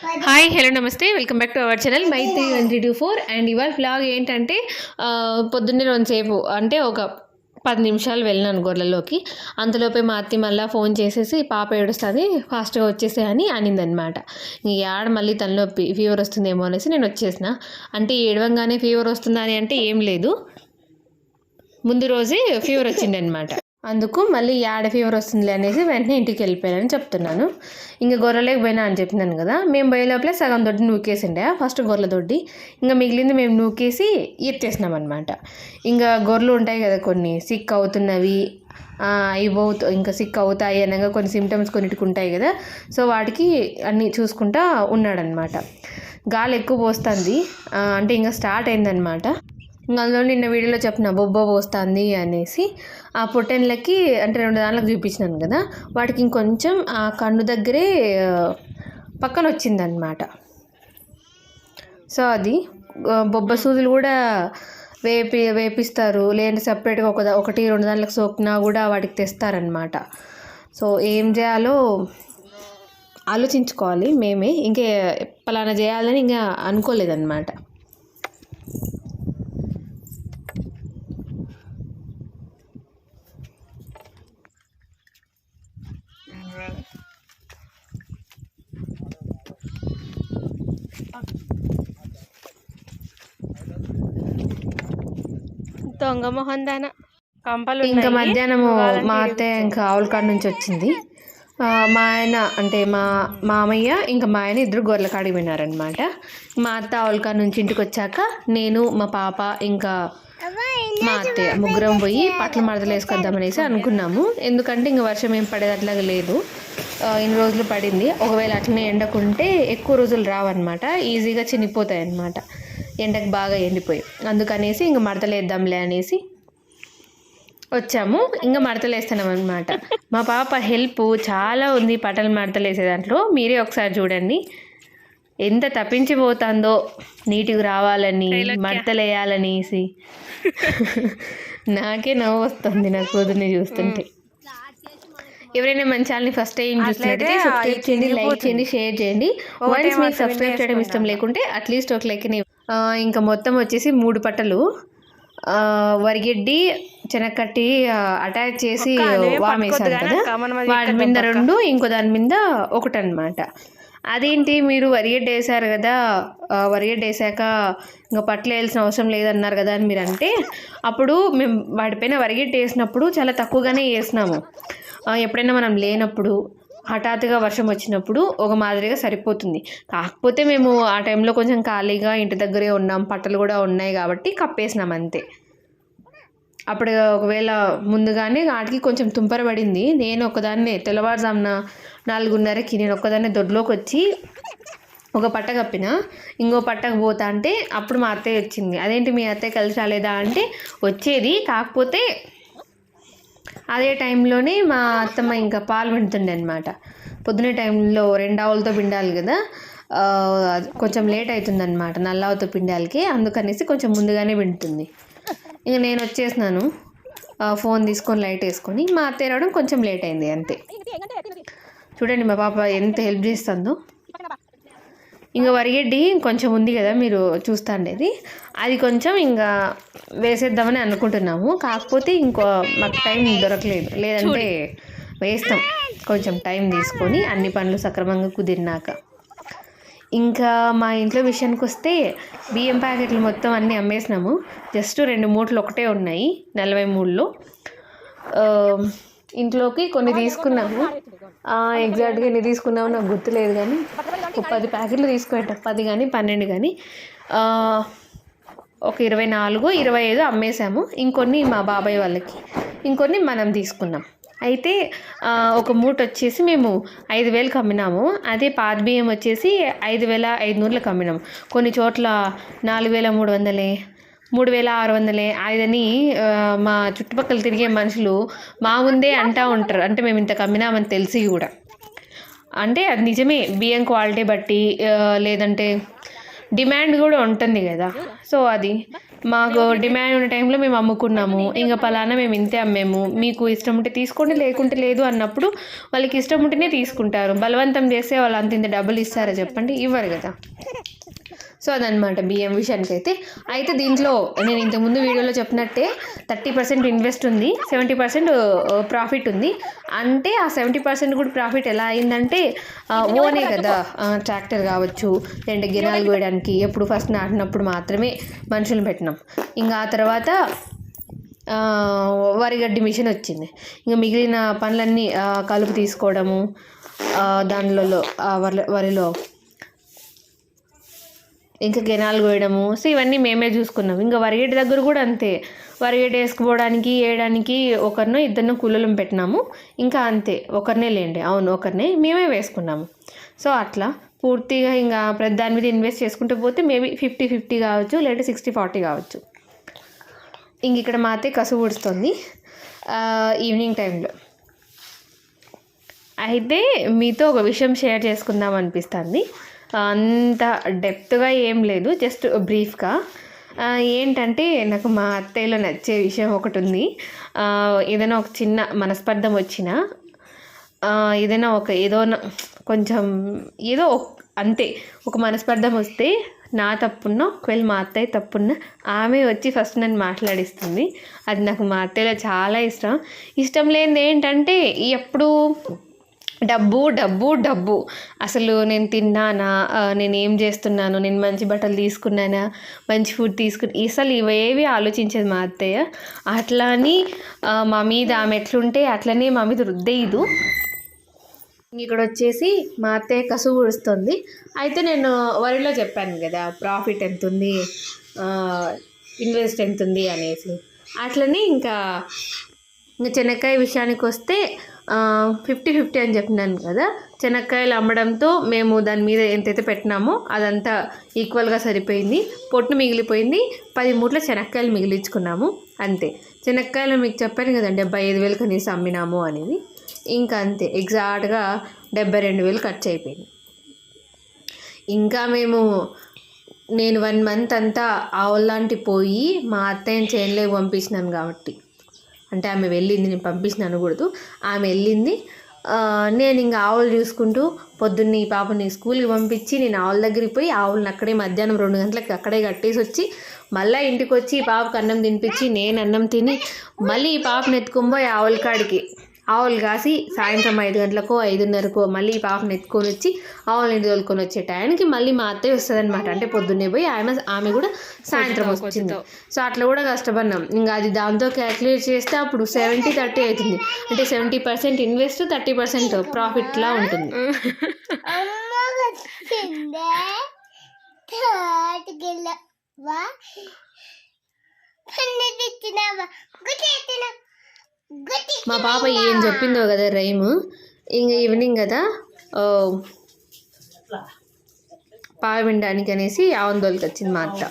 Hi hello namaste. Welcome back to our channel my three one three two four and ఇవాళ vlog ఏంటంటే పొద్దున్నే రెండుసేపు అంటే ఒక పది నిమిషాలు వెళ్ళినాను గొర్రెల్లోకి. అంతలోపే మా అత్తి మళ్ళీ ఫోన్ చేసేసి పాప ఏడుస్తుంది ఫాస్ట్గా వచ్చేసే అని అనిందనమాట. ఈ ఆడ మళ్ళీ తలనొప్పి ఫీవర్ వస్తుందేమో అనేసి నేను వచ్చేసిన. అంటే ఏడవంగానే ఫీవర్ వస్తుందా అని అంటే ఏం లేదు. ముందు రోజే ఫీవర్ వచ్చిందనమాట. అందుకు మళ్ళీ యాడ ఫీవర్ వస్తుందిలే అనేసి వెంటనే ఇంటికి వెళ్ళిపోయానని చెప్తున్నాను. ఇంకా గొర్రెలేక పోయినా అని చెప్పినాను కదా మేము పోయే సగం దొడ్డి నూకేసిండే. ఫస్ట్ గొర్రెల దొడ్డి ఇంకా మిగిలింది మేము నూకేసి ఎత్తేసినాం అనమాట ఇంకా గొర్రెలు ఉంటాయి కదా కొన్ని సిక్ అవుతున్నవి అయిపోతు ఇంకా సిక్ అవుతాయి అనగా కొన్ని సిమ్టమ్స్ కొన్నిటికి ఉంటాయి కదా సో వాటికి అన్నీ చూసుకుంటా ఉన్నాడనమాట గాలి ఎక్కువ పోస్తుంది అంటే ఇంకా స్టార్ట్ అయిందనమాట అందులో నిన్న వీడియోలో చెప్పిన బొబ్బ పోస్తుంది అనేసి ఆ పొట్టెన్లకి అంటే రెండు దానిలకు చూపించినాను కదా వాటికి ఇంకొంచెం ఆ కన్ను దగ్గరే పక్కన వచ్చిందనమాట సో అది బొబ్బ సూదులు కూడా వేపి వేపిస్తారు. లేదంటే సపరేట్గా ఒక ఒకటి రెండు దాంట్లకు సోకినా కూడా వాటికి తెస్తారనమాట సో ఏం చేయాలో ఆలోచించుకోవాలి మేమే. ఇంకే పలానా చేయాలని ఇంకా అనుకోలేదన్నమాట. దొంగ మొహం దాన కంపలు ఇంకా. మధ్యాహ్నము మా అత్తయ్య ఇంకా ఆవుల కాడ నుంచి వచ్చింది. మా ఆయన అంటే మా మామయ్య ఇంకా మా ఆయన ఇద్దరు గొర్రెల కాడికి పోయినారనమాట మా అత్త ఆవుల కాడ నుంచి ఇంటికి వచ్చాక నేను మా పాప ఇంకా మా అత్తయ్య ముగ్గురం పోయి పట్ల మడతలు వేసుకొద్దామనేసి అనుకున్నాము. ఎందుకంటే ఇంకా వర్షం ఏం పడేదట్లాగా లేదు. ఆ, ఇన్ని రోజులు పడింది. ఒకవేళ అట్లనే ఎండకుంటే ఎక్కువ రోజులు రావన్నమాట. ఈజీగా చినిగిపోతాయి అన్నమాట ఎండకు బాగా ఎండిపోయి అందుకనేసి ఇంకా మడతలు వేద్దాంలే అనేసి వచ్చాము. ఇంకా మడతలు వేస్తున్నాం అనమాట మా పాప హెల్ప్ చాలా ఉంది పటలు మడతలు వేసే దాంట్లో. మీరే ఒకసారి చూడండి. ఎంత తప్పించిపోతుందో నీటికి రావాలని మడతలు వేయాలనేసి నాకే నవ్వు వస్తుంది నా కూతుర్ని చూస్తుంటే. ఎవరైనా మన ఛానల్ని ఫస్ట్ టైం చూస్తున్నట్టయితే సబ్స్క్రైబ్ చేయండి లైక్ చేయండి షేర్ చేయండి. వన్స్ మీకు సబ్స్క్రైబ్ చేయడం ఇష్టం లేకుంటే అట్లీస్ట్ ఒక లైక్ ఇంకా మొత్తం వచ్చేసి మూడు పట్టలు. వరిగడ్డి చెనక్కట్టి అటాచ్ చేసి వామేసాను కదా. వాటి మీద రెండు ఇంకో దాని మీద ఒకటి అనమాట అదేంటి మీరు వరిగడ్డ వేసారు కదా వరిగడ్డ వేసాక ఇంకా పట్లు వేయాల్సిన అవసరం లేదన్నారు కదా అని మీరు అంటే అప్పుడు మేము వాటిపైన వరిగడ్డ వేసినప్పుడు చాలా తక్కువగానే వేసినాము. ఎప్పుడైనా మనం లేనప్పుడు హఠాత్తుగా వర్షం వచ్చినప్పుడు ఒక మాదిరిగా సరిపోతుంది. కాకపోతే మేము ఆ టైంలో కొంచెం ఖాళీగా ఇంటి దగ్గరే ఉన్నాం. పట్టలు కూడా ఉన్నాయి కాబట్టి కప్పేసినాం అంతే. అప్పుడు ఒకవేళ ముందుగానే వాటికి కొంచెం తుంపర పడింది నేను ఒకదాన్నే తెల్లవారుజామున నాలుగున్నరకి నేను ఒక్కదాన్నే దొడ్లోకి వచ్చి ఒక పట్ట కప్పిన ఇంకో పట్టకు పోతా అంటే అప్పుడు మా అత్తయ్య వచ్చింది. అదేంటి మీ అత్తయ్య కలిసి రాలేదా? అంటే వచ్చేది. కాకపోతే అదే టైంలోనే మా అత్తమ్మ ఇంకా పాలు పిండుతుండే అనమాట పొద్దునే టైంలో రెండు ఆవులతో పిండాలి కదా. కొంచెం లేట్ అవుతుందన్నమాట నల్లావుతో పిండాలికి. అందుకనేసి కొంచెం ముందుగానే పిండుతుంది ఇంక నేను వచ్చేసినాను. ఫోన్ తీసుకొని లైట్ వేసుకొని మా అత్తయ్య రావడం కొంచెం లేట్ అయింది అంతే. చూడండి మా పాప ఎంత హెల్ప్ చేస్తుందో. ఇంకా వరిగడ్డి కొంచెం ఉంది కదా మీరు చూస్తాండేది. అది కొంచెం ఇంకా వేసేద్దామని అనుకుంటున్నాము. కాకపోతే ఇంకో మాకు టైం దొరకలేదు. లేదంటే వేస్తాం. కొంచెం టైం తీసుకొని అన్ని పనులు సక్రమంగా కుదిరినాక. ఇంకా మా ఇంట్లో విషయానికి వస్తే బియ్యం ప్యాకెట్లు మొత్తం అన్నీ అమ్మేసినాము. జస్ట్ రెండు మూటలు ఒకటే ఉన్నాయి. నలభై మూడులో ఇంట్లోకి కొన్ని తీసుకున్నాము. ఎగ్జాక్ట్గా ఎన్ని తీసుకున్నామో నాకు గుర్తులేదు కానీ ఒక పది ప్యాకెట్లు తీసుకునేట. పది కానీ పన్నెండు కానీ ఒక ఇరవై నాలుగు ఇరవై ఐదు అమ్మేశాము. ఇంకొన్ని మా బాబాయ్ వాళ్ళకి. ఇంకొన్ని మనం తీసుకున్నాం. అయితే ఒక మూట వచ్చేసి మేము ఐదు వేలకు అమ్మినాము అదే పాత బియ్యం వచ్చేసి ఐదు వేల ఐదు నూరులకు అమ్మినాము కొన్ని చోట్ల నాలుగు వేల మూడు వందలే మూడు వేల ఆరు వందలే. అదని మా చుట్టుపక్కల తిరిగే మనుషులు మా ముందే అంటా ఉంటారు. అంటే మేము ఇంత కమ్మినామని తెలిసి కూడా. అంటే అది నిజమే బియ్యం క్వాలిటీ బట్టి లేదంటే డిమాండ్ కూడా ఉంటుంది కదా. సో అది మాకు డిమాండ్ ఉన్న టైంలో మేము అమ్ముకున్నాము. ఇంకా పలానా మేము ఇంతే అమ్మాము. మీకు ఇష్టం ఉంటే తీసుకోండి లేకుంటే లేదు అన్నప్పుడు వాళ్ళకి ఇష్టం ఉంటేనే తీసుకుంటారు. బలవంతం చేస్తే వాళ్ళు అంత ఇంత డబ్బులు ఇస్తారా చెప్పండి? ఇవ్వరు కదా. సో అదనమాట బియ్యం విషయానికి అయితే అయితే దీంట్లో నేను ఇంతకుముందు వీడియోలో చెప్పినట్టే థర్టీ పర్సెంట్ ఇన్వెస్ట్ ఉంది సెవెంటీ పర్సెంట్ ప్రాఫిట్ ఉంది. అంటే ఆ సెవెంటీ పర్సెంట్ కూడా ప్రాఫిట్ ఎలా అయిందంటే ఓనే కదా ట్రాక్టర్ కావచ్చు లేదంటే గిరాలు కోయడానికి ఎప్పుడు ఫస్ట్ నాటినప్పుడు మాత్రమే మనుషులు పెట్టినాం. ఇంకా ఆ తర్వాత వరిగడ్డి మిషన్ వచ్చింది. ఇంకా మిగిలిన పనులన్నీ కలుపు తీసుకోవడము దానిలో వరిలో ఇంకా కెనాలు కోయడము. సో ఇవన్నీ మేమే చూసుకున్నాం. ఇంకా వరిగేటి దగ్గర కూడా అంతే. వరిగేటి వేసుకుపోవడానికి వేయడానికి ఒకరినో ఇద్దరినో కూలీలను పెట్టినాము. ఇంకా అంతే. ఒకరినే లేండి. అవును ఒకరినే మేమే వేసుకున్నాము. సో అట్లా. పూర్తిగా ఇంకా ప్రతి దాని మీద ఇన్వెస్ట్ చేసుకుంటూ పోతే మేబీ ఫిఫ్టీ ఫిఫ్టీ కావచ్చు లేదా సిక్స్టీ ఫార్టీ కావచ్చు. ఇంక ఇక్కడ మా కసు ఊడుస్తుంది. ఈవినింగ్ టైంలో. అయితే మీతో ఒక విషయం షేర్ చేసుకుందాం అనిపిస్తుంది. అంత డెప్త్గా ఏం లేదు జస్ట్ బ్రీఫ్గా. ఏంటంటే నాకు మా అత్తయ్యలో నచ్చే విషయం ఒకటి ఉంది. ఏదైనా ఒక చిన్న మనస్పర్ధం వచ్చినా ఏదైనా ఒక ఏదో కొంచెం ఏదో ఒక- అంతే ఒక మనస్పర్ధం వస్తే నా తప్పున్న ఒకవేళ మా అత్తయ్య తప్పున్న ఆమె వచ్చి ఫస్ట్ నన్ను మాట్లాడిస్తుంది. అది నాకు మా అత్తయ్యలో చాలా ఇష్టం. ఇష్టం లేనిది ఏంటంటే ఎప్పుడు డబ్బు డబ్బు డబ్బు. అసలు నేను తిన్నానా? నేను ఏం చేస్తున్నాను? నేను మంచి బట్టలు తీసుకున్నానా? మంచి ఫుడ్ తీసుకుని అసలు ఇవేవి ఆలోచించేది మా అత్తయ్య. అట్లా అని మా మీద ఆమె ఎట్లుంటే అట్లనే మా మీద రుద్దేయదు. ఇక్కడ వచ్చేసి మా అత్తయ్య కసువు ఊడుస్తుంది. అయితే నేను వరిలో చెప్పాను కదా ప్రాఫిట్ ఎంత ఉంది ఇన్వెస్ట్ ఎంత ఉంది అనేసి. అట్లనే ఇంకా ఇంకా చెనక్కాయ విషయానికి వస్తే ఫిఫ్టీ ఫిఫ్టీ అని చెప్పినాను కదా. చెనక్కాయలు అమ్మడంతో మేము దాని మీద ఎంతైతే పెట్టినామో అదంతా ఈక్వల్గా సరిపోయింది. పొట్టు మిగిలిపోయింది. పది మూట్ల చెనక్కాయలు మిగిలించుకున్నాము. అంతే. చెనక్కాయలు మీకు చెప్పాను కదా డెబ్బై ఐదు వేలు కనీసం అమ్మినాము అనేది. ఇంకా అంతే. ఎగ్జాక్ట్గా డెబ్బై రెండు వేలు ఖర్చు అయిపోయింది. ఇంకా మేము నేను వన్ మంత్ అంతా ఆవుల్లాంటి పోయి మా అత్తయ్యని చేనులోకి పంపించినాను కాబట్టి. అంటే ఆమె వెళ్ళింది నేను పంపించిన అనకూడదు. ఆమె వెళ్ళింది. నేను ఇంకా ఆవులు చూసుకుంటూ పొద్దున్న ఈ పాపని స్కూల్కి పంపించి నేను ఆవుల దగ్గరికి పోయి ఆవులను అక్కడే మధ్యాహ్నం రెండు గంటలకు అక్కడే కట్టేసి వచ్చి మళ్ళీ ఇంటికి వచ్చి ఈ పాపకు అన్నం తినిపించి నేను అన్నం తిని మళ్ళీ ఈ పాపను ఎత్తుకొని పోయి ఆవుల కాడికి ఆవులు కాసి సాయంత్రం ఐదు గంటలకో ఐదున్నరకో మళ్ళీ ఈ పాపను ఎత్తుకొని వచ్చి ఆవులని తోలుకొని వచ్చే టైంకి మళ్ళీ మా అత్తయ్య వస్తుంది అనమాట అంటే పొద్దున్నే పోయి ఆమె ఆమె కూడా సాయంత్రం వచ్చింది. సో అట్లా కూడా కష్టపడినాం. ఇంకా అది దాంతో క్యాల్కులేట్ చేస్తే అప్పుడు సెవెంటీ థర్టీ అవుతుంది అంటే seventy percent invest thirty percent ప్రాఫిట్లా ఉంటుంది. మా పాప ఏం చెప్పిందో కదా రైమ్. ఇంకా ఈవినింగ్ కదా పావ వినడానికి అనేసి ఆవందోలికి వచ్చింది మా అత్త.